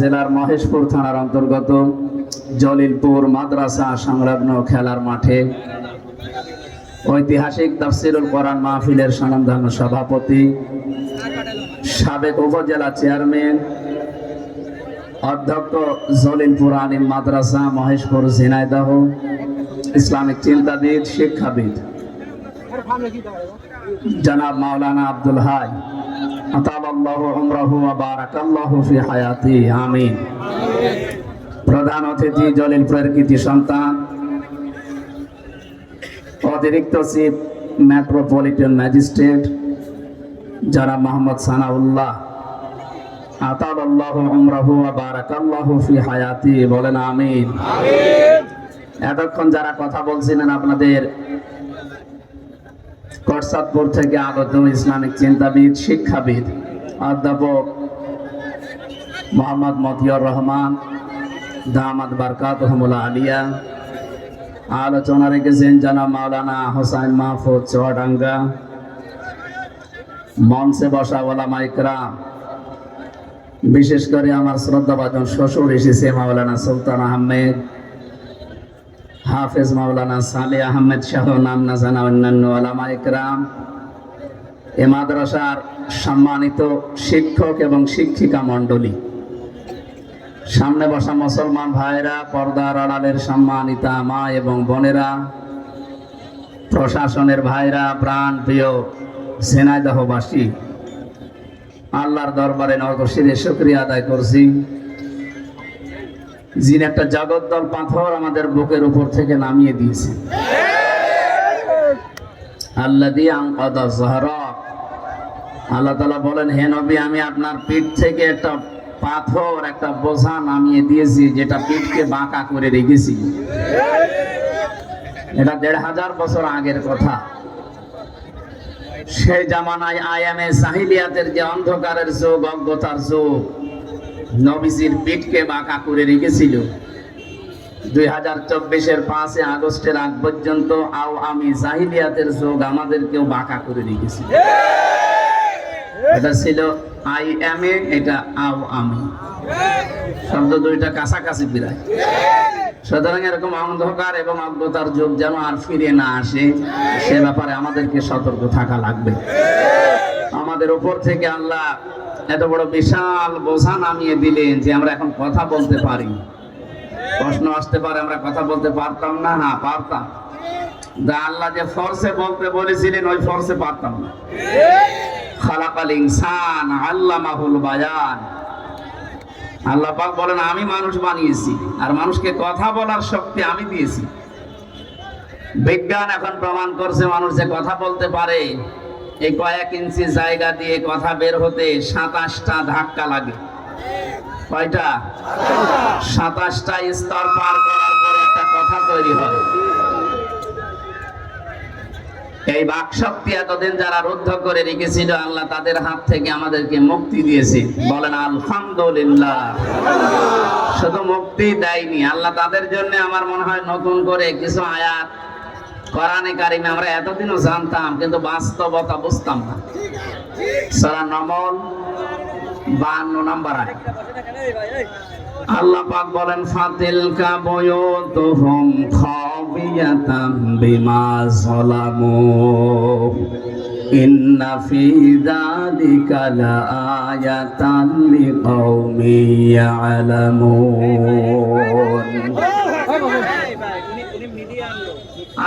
জেলার মহেশপুর থানার অন্তর্গত জলিলপুর মাদ্রাসা সংলগ্ন খেলার মাঠে ঐতিহাসিক তাফসিরুল কোরআন মাহফিলের স্বনামধন্য সভাপতি, সাবেক উপজেলা চেয়ারম্যান, অধ্যক্ষ জলিলপুর আলিম মাদ্রাসা মহেশপুর ঝিনাইদহ, ইসলামিক চিন্তাবিদ, শিক্ষাবিদ। জনাব মাওলানা আব্দুল হাই আমিন। প্রধান অতিথি জলিলপুরের কৃতি সন্তান অতিরিক্ত চিফ মেট্রোপলিটন ম্যাজিস্ট্রেট জনাব মোহাম্মদ সানাউল্লাহ আতাবাল্লাহু উমরাহু ওয়া বারাকাল্লাহু ফি হায়াতি বলেন আমিন। এতক্ষণ যারা কথা বলছিলেন আপনাদের করসাদপুর থেকে আগত ইসলামিক চিন্তাবিদ, শিক্ষাবিদ, অধ্যাপক মোহাম্মদ মতিউর রহমান দামাদ বারকাত আলিয়া, আলোচনা রেখেছেন জনাব মাওলানা হোসাইন মাহফুজ চুয়াডাঙ্গা, মঞ্চে বসা ওলামা ইকরাম, বিশেষ করে আমার শ্রদ্ধাভাজন শ্বশুর এসেছে মাওলানা সুলতান আহমেদ হাফেজ মাওলানা সালে আহমেদ শাহ, নাম না জানা অন্যান্য আলামা ইকরাম এ মাদ্রাসার সম্মানিত শিক্ষক এবং শিক্ষিকা মণ্ডলী। সামনে বসা মুসলমান ভাইরা পর্দার আড়ালের সম্মানিতা মা এবং বোনেরা, প্রশাসনের ভাইরা, প্রাণ প্রিয় ঝিনাইদহবাসী, আল্লাহর দরবারে নগশিরে শুক্রিয়া আদায় করছি। যিনি একটা জগদ্দল পাথর আমাদের বুকের উপর থেকে নামিয়ে দিয়েছে। আল্লাহ দিয়ে আল্লাহ তালা বলেন, হে নবী, আমি আপনার পিঠ থেকে একটা পাথর, একটা বোঝা নামিয়ে দিয়েছি, যেটা পিঠকে বাঁকা করে রেখেছি। এটা দেড় হাজার বছর আগের কথা। সেই জামানায় আয়ামে সাহিলিয়াতের যে অন্ধকারের যুগ, অজ্ঞতার যুগ নবীজির পিঠকে বাঁকা করে রেখেছিল। দুই হাজার চব্বিশের পাঁচে আগস্টের আগ পর্যন্ত আও আমি জাহিলিয়াতের যোগ আমাদেরকেও বাঁকা করে রেখেছিল এটা ছিল আই এম এ, এটা আও আমি। শব্দ দুইটা কাছাকাছি প্রায়। সুতরাং এরকম অন্ধকার এবং অজ্ঞতার যুগ যেন আর ফিরে না আসে, সে ব্যাপারে আমাদেরকে সতর্ক থাকা লাগবে। আমাদের উপর থেকে আল্লাহ এত বড় বিশাল বোঝা নামিয়ে দিলেন যে আমরা এখন কথা বলতে পারি। প্রশ্ন আসতে পারে, আমরা কথা বলতে পারতাম না? হ্যাঁ পারতাম। আল্লাহ যে বলতে বলেছিলেন, ওই পারতাম না। খালাকাল ইনসান আল্লাহ মাহুল আল্লাহ পাক বলেন, আমি মানুষ বানিয়েছি, আর মানুষকে কথা বলার শক্তি আমি দিয়েছি। বিজ্ঞান এখন প্রমাণ করছে মানুষ যে কথা বলতে পারে। এই কয়েক ইঞ্চি জায়গা দিয়ে কথা বের হতে সাতাশটা ধাক্কা লাগে। কয়টা? সাতাশটা স্তর পার করার পরে একটা কথা তৈরি হয় এই বাক শক্তি এতদিন যারা রুদ্ধ করে রেখেছিল, আল্লাহ তাদের হাত থেকে আমাদেরকে মুক্তি দিয়েছে। বলেন, আলহামদুলিল্লাহ। শুধু মুক্তি দেয়নি, আল্লাহ তাদের জন্য আমার মনে হয় নতুন করে কিছু আয়াত কোরআনে কারিমে আমরা এতদিনও জানতাম, কিন্তু বাস্তবতা বুঝতাম না। সারা নমল বান্ন নাম্বার আয় আল্লাহ পাক বলেন ফাতিল কা বয়তুহুম খাবিয়াতাম বিমা যালামু। ইন্না ফি যালিকা লাআয়াতান লিকাউমি ইয়ালামুন।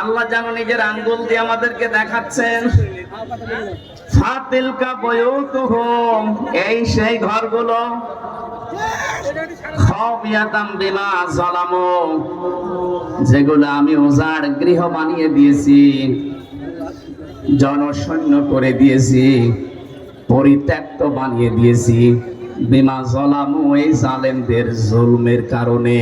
আল্লাহ যেন নিজের আঙ্গুল দিয়ে আমাদেরকে দেখাচ্ছেন। এই সেই ঘরগুলো। যেগুলো আমি ওজাড় গৃহ বানিয়ে দিয়েছি জনশূন্য করে দিয়েছি, পরিত্যক্ত বানিয়ে দিয়েছি। বিমা জলামু, এই জালেমদের জুলমের কারণে।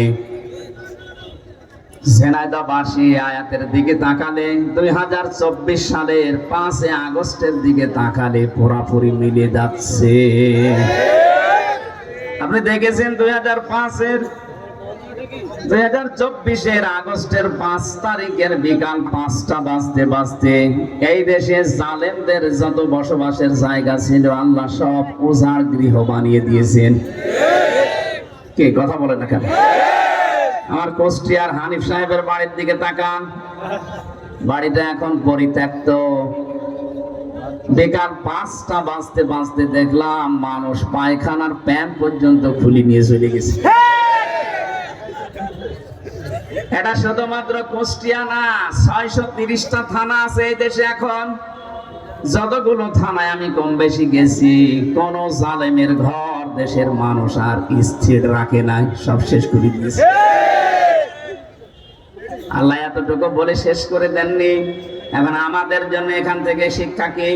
আয়াতের দিকে তাকালে দুই হাজার চব্বিশ সালের পাঁচে আগস্টের দিকে তাকালে পুরাপুরি মিলে যাচ্ছে। আপনি দেখেছেন দুই হাজার পাঁচের, দুই হাজার চব্বিশের আগস্টের পাঁচ তারিখের বিকাল পাঁচটা বাজতে বাজতে এই দেশে জালেমদের যত বসবাসের জায়গা ছিল, আল্লাহ সব উজাড় গৃহ বানিয়ে দিয়েছেন। কে? কথা বলেন না কেন? আমার কোষ্টিয়ার হানিফ সাহেবের বাড়ির দিকে তাকান। বাড়িটা এখন পরিত্যক্ত। বেকার পাঁচটা বাঁচতে বাঁচতে দেখলাম মানুষ পায়খানার প্যান্ট পর্যন্ত খুলি নিয়ে চলে গেছে। এটা শুধুমাত্র কুষ্টিয়া না, ছয়শো তিরিশটা থানা আছে এই দেশে এখন। যতগুলো থানায় আমি কম বেশি গেছি, কোন জালেমের ঘর দেশের মানুষ আর স্থির রাখে নাই, সব শেষ করে দিয়েছে। আল্লাহ এতটুকু বলে শেষ করে দেননি। এখন আমাদের জন্য এখান থেকে শিক্ষা কি?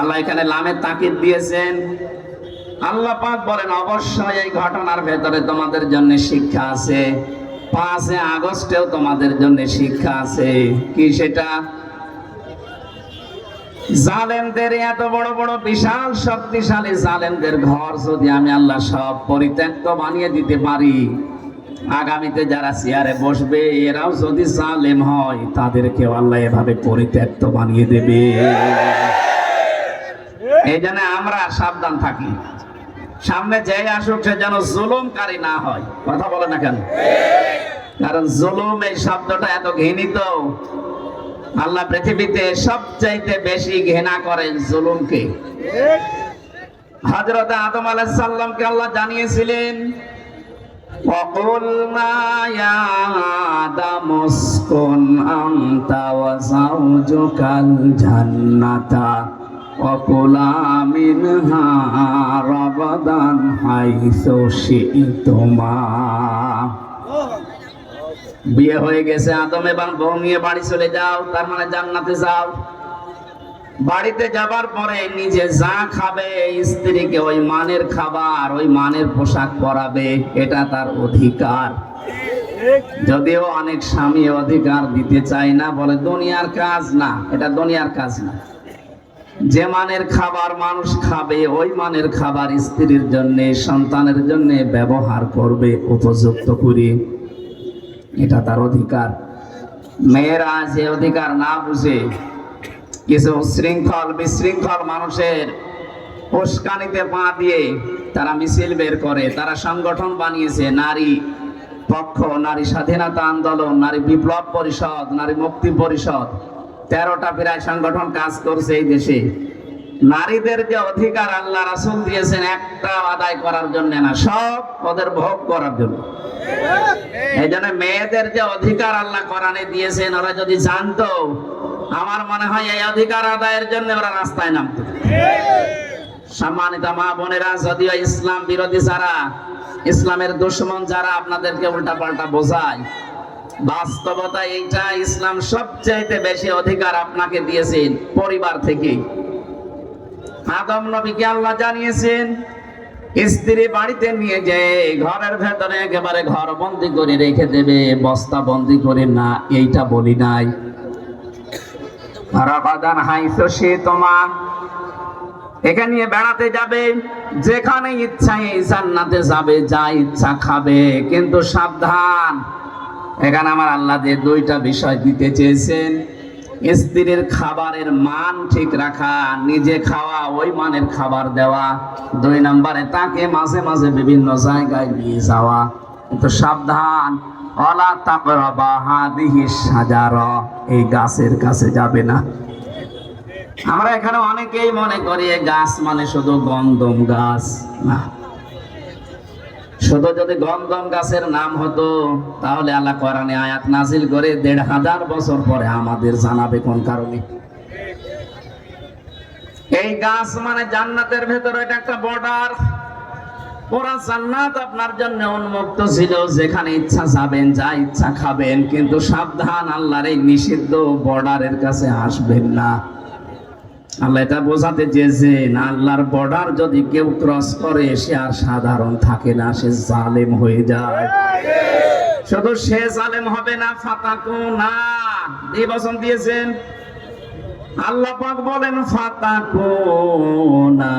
আল্লাহ এখানে তাকিদ দিয়েছেন। বলেন, অবশ্যই এই ঘটনার ভেতরে তোমাদের জন্য শিক্ষা আছে। পাঁচে আগস্টেও তোমাদের জন্য শিক্ষা আছে। কি সেটা? জালেমদের এত বড় বড় বিশাল শক্তিশালী জালেমদের ঘর যদি আমি আল্লাহ সব পরিত্যক্ত বানিয়ে দিতে পারি, আগামীতে যারা বসবে, এরাও যদি জালেম হয়, তাদেরকেও আল্লাহ এভাবে পরিত্যক্ত বানিয়ে দেবে। এই জন্য আমরা সাবধান থাকি। সামনে যে আসুক, সে যেন জুলুমকারী না হয়। কথা বলে না কেন? কারণ জুলুম এই শব্দটা এত ঘৃণিত। আল্লাহ পৃথিবীতে সবচাইতে বেশি ঘৃণা করেন জুলুমকে হযরত আদম আলাইহিস সালামকে আল্লাহ জানিয়েছিলেন وقلنا يا آدم اسكن أنت وزوجك الجنة وكلا منها رغدا حيث شئتما বিয়ে হয়ে গেছে, আদম এবং বউ নিয়ে বাড়ি চলে যাও, তার মানে জান্নাতে যাও। বাড়িতে যাবার পরে নিজে যা খাবে, স্ত্রীকে ওই মানের খাবার, ওই মানের পোশাক পরাবে, এটা তার অধিকার। যদিও অনেক স্বামী অধিকার দিতে চায় না, বলে দুনিয়ার কাজ না, এটা দুনিয়ার কাজ না। যে মানের খাবার মানুষ খাবে, ওই মানের খাবার স্ত্রীর জন্য, সন্তানের জন্য ব্যবহার করবে, উপযুক্ত করে। এটা তার অধিকার। মেয়েরা যে অধিকার না বুঝে কিছু শৃঙ্খল বিশৃঙ্খল মানুষের উস্কানিতে পা দিয়ে তারা মিছিল বের করে, তারা সংগঠন বানিয়েছে, নারী পক্ষ, নারী স্বাধীনতা আন্দোলন, নারী বিপ্লব পরিষদ, নারী মুক্তি পরিষদ। তেরোটা প্রায় সংগঠন কাজ করছে এই দেশে। নারীদের যে অধিকার আল্লাহ রাসুল দিয়েছেন একটা আদায় করার জন্য না, সব ওদের ভোগ করার জন্য। এই জন্য মেয়েদের যে অধিকার আল্লাহ কোরআনে দিয়েছেন, ওরা যদি জানতো, আমার মনে হয় এই অধিকার আদায়ের জন্য ওরা রাস্তায় নামতো। সম্মানিত মা বোনেরা, যদিও ইসলাম বিরোধী যারা, ইসলামের দুশ্মন যারা আপনাদেরকে উল্টা পাল্টা বোঝায়, বাস্তবতা এইটা, ইসলাম সবচাইতে বেশি অধিকার আপনাকে দিয়েছেন পরিবার থেকে আদম নবীকে আল্লাহ জানিয়েছেন, স্ত্রী বাড়িতে নিয়ে যে ঘরের ভেতরে একেবারে ঘর বন্দি করে রেখে দেবে, বস্তা বন্দি করে না, এইটা বলি নাই। রাবাদান হাইসো সে তোমা এখানে বেড়াতে যাবে, যেখানে ইচ্ছা এই জান্নাতে যাবে, যা ইচ্ছা খাবে, কিন্তু সাবধান। এখানে আমার আল্লাহ যে দুইটা বিষয় দিতে চেয়েছেন স্ত্রীর খাবারের মান ঠিক রাখা, নিজে খাওয়া, ওই মানের খাবার দেওয়া। দুই নম্বরে তাকে মাঝে মাঝে বিভিন্ন জায়গায় নিয়ে যাওয়া। কিন্তু সাবধান। অলা তাকরাবা হাদিহি সাজার এই গাছের কাছে যাবে না। আমরা এখানে অনেকেই মনে করি গাছ মানে শুধু গন্ধম গাছ। না। শুধু যদি গন্ধম গাছের নাম হতো, তাহলে আল্লাহ কোরআনে আয়াত নাজিল করে দেড় হাজার বছর পরে আমাদের জানাবে কোন কারণে। এই গাছ মানে জান্নাতের ভেতরে এটা একটা বর্ডার পুরা জান্নাত আপনার জন্য উন্মুক্ত ছিল, যেখানে ইচ্ছা যাবেন, যা ইচ্ছা খাবেন, কিন্তু সাবধান আল্লাহর এই নিষিদ্ধ বর্ডারের কাছে আসবেন না। আল্লাহ এটা বোঝাতে চেয়েছেন আল্লাহর বর্ডার যদি কেউ ক্রস করে, সে আর সাধারণ থাকে না, সে জালেম হয়ে যায়। শুধু সে জালেম হবে না ফাতাকু না এই বচন দিয়েছেন? আল্লাহ পাক বলেন ফাতাকু না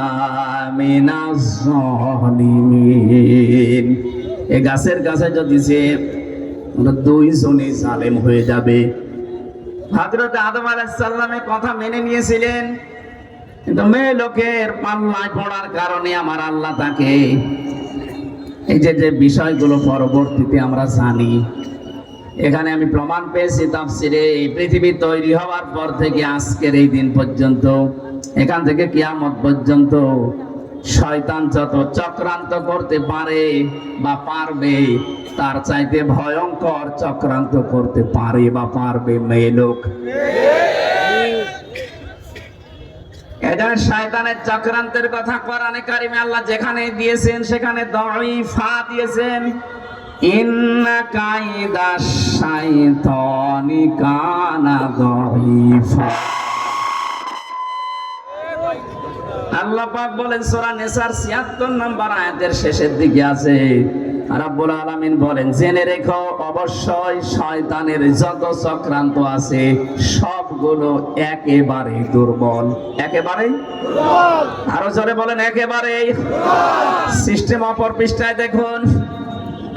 এই গাছের কাছে যদি সে দুইজনই জালেম হয়ে যাবে হজরত আদম আলাহিসাল্লামের কথা মেনে নিয়েছিলেন, কিন্তু মেয়ে লোকের পাল্লায় পড়ার কারণে আমার আল্লাহ তাকে এই যে যে বিষয়গুলো পরবর্তীতে আমরা জানি। এখানে আমি প্রমাণ পেয়েছি তাফসিরে, এই পৃথিবী তৈরি হওয়ার পর থেকে আজকের এই দিন পর্যন্ত, এখান থেকে কিয়ামত পর্যন্ত শয়তান যত চক্রান্ত করতে পারে বা পারবে, তার চাইতে ভয়ঙ্কর চক্রান্ত করতে পারে বা পারবে মেয়ে লোক। এজন্য শয়তানের চক্রান্তের কথা কোরআনে কারিমে আল্লাহ যেখানে দিয়েছেন, সেখানে দঈফা দিয়েছেন। ইন্না কাইদা শাইতানি কানা দঈফা। আল্লাহ পাক বলেন, সূরা নিসার 76 নম্বর আয়াতের শেষের দিকে আছে। রাব্বুল আলামিন বলেন, জেনে রেখো, অবশ্যই শয়তানের যত চক্রান্ত আছে, সবগুলো একেবারে দুর্বল। একেবারে আরও জোরে বলেন একেবারে সিস্টেম অপর পৃষ্ঠায় দেখুন,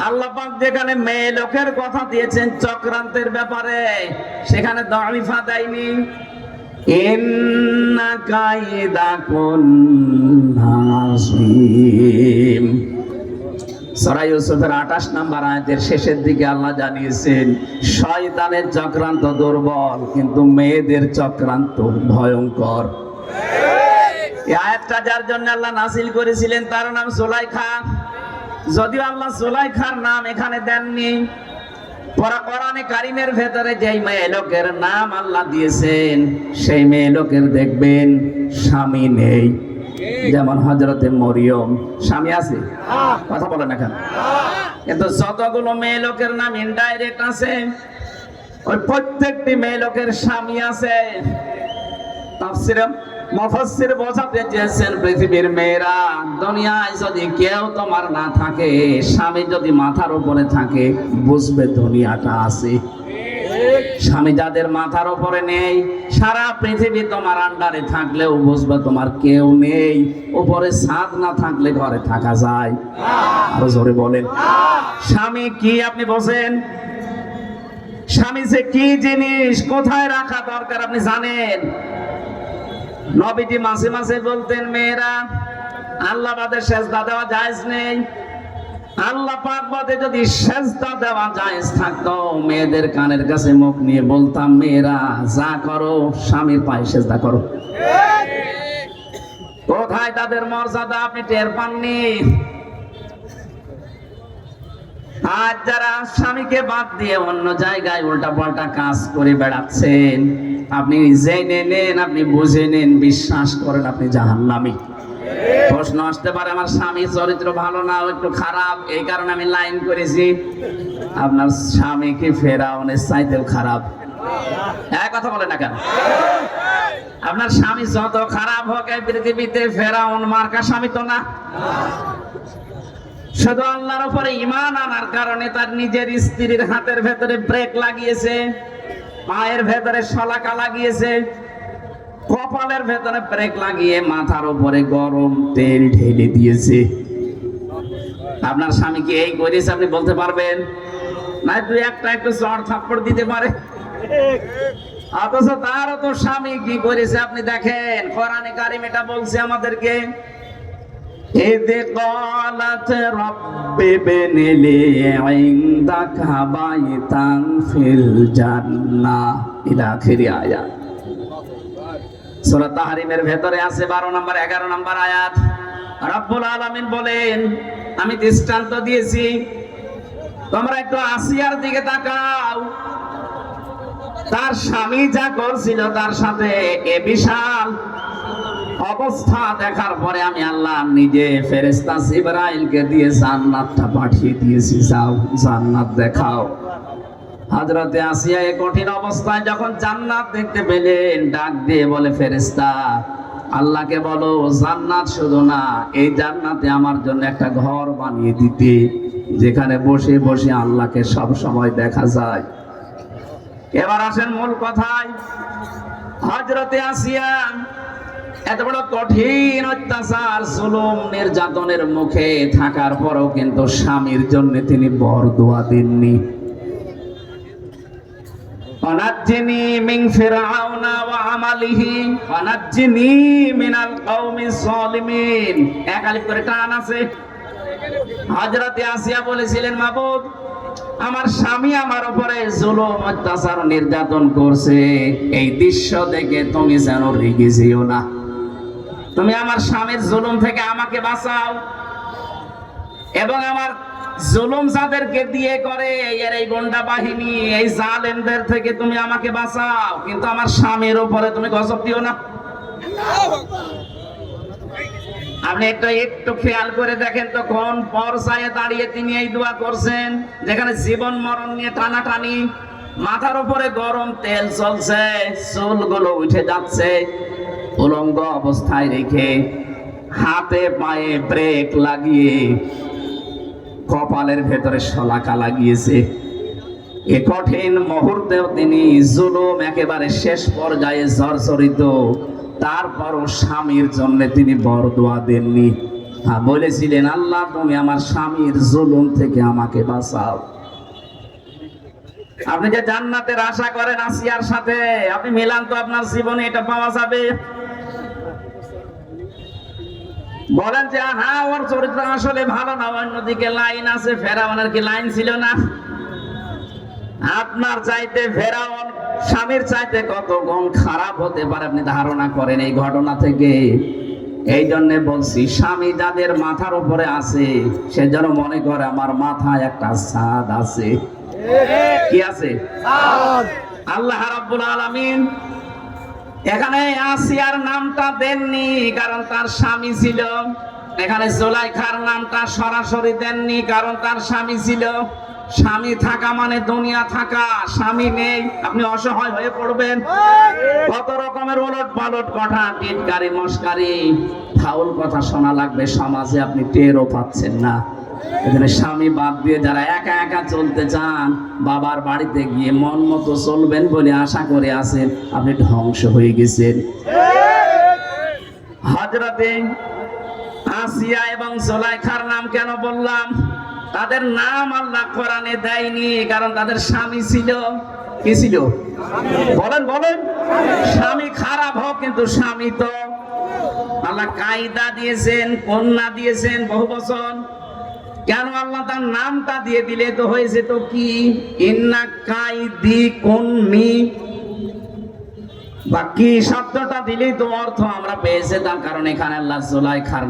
আল্লাহ পাক যেখানে মেয়ে লোকের কথা দিয়েছেন চক্রান্তের ব্যাপারে, সেখানে দড়িফা দেয়নি। ইন্না কাইদাকুন্না আযীম সূরা ইউসুফের 28 নম্বর আয়াতের শেষের দিকে আল্লাহ জানিয়েছেন, শয়তানের চক্রান্ত দুর্বল, কিন্তু মেয়েদের চক্রান্ত ভয়ঙ্কর। এই আয়াতটা যার জন্য আল্লাহ নাসিল করেছিলেন, তার নাম সোলাই সুলাইখা যদিও আল্লাহ সোলাই সুলাইখার নাম এখানে দেননি কারিমের ভেতরে যেই মেয়ে লোকের নাম আল্লাহ দিয়েছেন, সেই মেয়ে লোকের দেখবেন স্বামী নেই। যেমন হজরতে মরিয়ম, স্বামী আছে? কথা বলেন এখন কিন্তু যতগুলো মেয়ে লোকের নাম ইনডাইরেক্ট আছে, ওই প্রত্যেকটি মেয়ে লোকের স্বামী আছে। তাফসিরে মুফাসসির বোঝাতে চেয়েছেন পৃথিবীর মেয়েরা, দুনিয়ায় যদি কেউ তোমার না থাকে, স্বামী যদি মাথার উপরে থাকে, বুঝবে দুনিয়াটা আছে। স্বামী যাদের মাথার উপরে নেই, সারা পৃথিবী তোমার আন্ডারে থাকলেও বুঝবে তোমার কেউ নেই। উপরে ছাদ না থাকলে ঘরে থাকা যায়। আরও জোরে বলেন। স্বামী কি আপনি বসেন স্বামী যে কি জিনিস কোথায় রাখা দরকার আপনি জানেন? নবীজি মাসে মাসে বলতেন মেয়েরা আল্লাহ বাদে সেজদা দেওয়া জায়েজ নেই। আল্লাহ পাক বাদে যদি সেজদা দেওয়া জায়েজ থাকতো মেয়েদের কানের কাছে মুখ নিয়ে বলতাম মেয়েরা যা করো স্বামীর পায়ে সেজদা করো। কোথায় তাদের মর্যাদা আপনি টের পাননি? আজ যারা স্বামীকে বাদ দিয়ে অন্য জায়গায় উল্টা পাল্টা কাজ করে বেড়াচ্ছেন, আপনি জেনে নেন, আপনি বুঝে নেন, বিশ্বাস করেন আপনি জাহান্নামী। প্রশ্ন আসতে পারে, আমার স্বামী চরিত্র ভালো না একটু খারাপ, এই কারণে আমি লাইন করেছি। আপনার স্বামী কি ফেরাউনের চাইতেও খারাপ? এক কথা বলে না কেন? আপনার স্বামী যত খারাপ হোক, এই পৃথিবীতে ফেরাউন মার্কা স্বামী তো না। শুধু আল্লাহর উপরে ইমান আনার কারণে তার নিজের স্ত্রীর হাতের ভেতরে ব্রেক লাগিয়েছে পায়ের ভেতরে শলাকা লাগিয়েছে, কপালের ভেতরে ব্রেক লাগিয়ে মাথার উপরে গরম তেল ঢেলে দিয়েছে। আপনার স্বামী কি এই করেছে আপনি বলতে পারবেন? না তুই একটা একটু চড় থাপ্পড় দিতে পারে। অথচ তারও তো স্বামী কি করেছে আপনি দেখেন, কোরআনে কারিম এটা বলছে আমাদেরকে। إذ قالت رب ابن لي عندك بيتا في الجنة إلى آخر آيات সূরা তাহরিমের ভেতরে আছে 12 নম্বর 11 নম্বর আয়াত রব্বুল আলামিন বলেন আমি দৃষ্টান্ত দিয়েছি তোমরা একটু আসিয়ার দিকে তাকাও তার স্বামী যা করছিল তার সাথে এ বিশাল অবস্থা দেখার পরে আমি আল্লাহ নিজে ফেরেস্তা ইব্রাহিমকে দিয়ে জান্নাতটা পাঠিয়ে দিয়েছি, যাও জান্নাত দেখাও। হাজরতে আসিয়া এই কঠিন অবস্থায় যখন জান্নাত দেখতে পেলেন, ডাক দিয়ে বলে ফেরেস্তা আল্লাহকে বলো, জান্নাত শুধু না, এই জান্নাতে আমার জন্য একটা ঘর বানিয়ে দিতে, যেখানে বসে বসে আল্লাহকে সব সময় দেখা যায়। এবার আসেন মূল কথায়। হজরতে আসিয়া এত বড় কঠিন অত্যাচার, জুলুম, নির্যাতনের মুখে থাকার পরও কিন্তু স্বামীর জন্য তিনি বর দোয়া দেননি করে টান আছে। আসিয়া বলেছিলেন, মাবুদ, আমার স্বামী আমার উপরে জুলুম, অত্যাচার, নির্যাতন করছে। এই দৃশ্য দেখে তুমি যেন রেগে যেও না। তুমি আমার স্বামীর জুলুম থেকে আমাকে বাঁচাও। এবং আমার জুলুম যাদেরকে দিয়ে করে, এর এই গন্ডা বাহিনী, এই জালেমদের থেকে তুমি আমাকে বাঁচাও। কিন্তু আমার স্বামীর উপরে তুমি গজব দিও না। আপনি একটু একটু খেয়াল করে দেখেন তো, কোন পর্যায়ে দাঁড়িয়ে তিনি এই দোয়া করছেন, যেখানে জীবন, মরণ নিয়ে টানাটানি, মাথার উপরে গরম তেল চলছে, চুলগুলো উঠে যাচ্ছে। উলঙ্গ অবস্থায় রেখে হাতে পায়ে ব্রেক লাগিয়ে কপালের ভেতরে শলাকা লাগিয়েছে। এ কঠিন মুহূর্তেও তিনি জুলুম একেবারে শেষ পর্যায়ে জর্জরিত। তারপরও স্বামীর জন্য তিনি বরদোয়া দেননি। হ্যাঁ বলেছিলেন, আল্লাহ, তুমি আমার স্বামীর জুলুম থেকে আমাকে বাঁচাও। আপনি যে জান্নাতের আশা করেন আসিয়ার সাথে, আপনি মিলান তো আপনার জীবনে এটা পাওয়া যাবে। বলেন যে হ্যাঁ ওর চরিত্র আসলে ভালো না। অন্যদিকে লাইন আছে ফেরাউনের কি লাইন ছিল না? আপনার চাইতে ফেরাউন স্বামীর চাইতে কত গুণ খারাপ হতে পারে আপনি ধারণা করেন এই ঘটনা থেকে? এই জন্য বলছি স্বামী যাদের মাথার উপরে আছে সে যেন মনে করে আমার মাথায় একটা সাদ আছে। কি আছে? আল্লাহ রাব্বুল আলামিন এখানে আসিয়ার নামটা দেননি, কারণ তার স্বামী ছিল। এখানে জোলাইখার নামটা সরাসরি দেননি, কারণ তার স্বামী ছিল। স্বামী থাকা মানে দুনিয়া থাকা, স্বামী নেই, আপনি অসহায় হয়ে পড়বেন। কত রকমের ওলট পালট কথা, টিটকারি, মস্কারি। ফাউল কথা শোনা লাগবে, সমাজে আপনি টেরও পাচ্ছেন না। এখানে স্বামী বাদ দিয়ে যারা একা একা চলতে চান, বাবার বাড়িতে গিয়ে মন মতো চলবেন বলে আশা করে আছেন, আপনি ধ্বংস হয়ে গেছেন। আসিয়া এবং জোলাইখার নাম কেন বললাম? তাদের নাম আল্লাহ কোরআনে দেয়নি, কারণ তাদের স্বামী ছিল। কি ছিল? বলেন বলেন। স্বামী খারাপ হোক, কিন্তু স্বামী তো। আল্লাহ কায়দা দিয়েছেন, কন্যা দিয়েছেন বহু বছর কেন আল্লাহ তার নামটা দিয়ে দিলে তো হয়েছে তো কি? কাইদি বাকি শব্দটা দিলেই তো অর্থ আমরা পেয়েছে, তার কারণ এখানে আল্লাহ জোলাই খার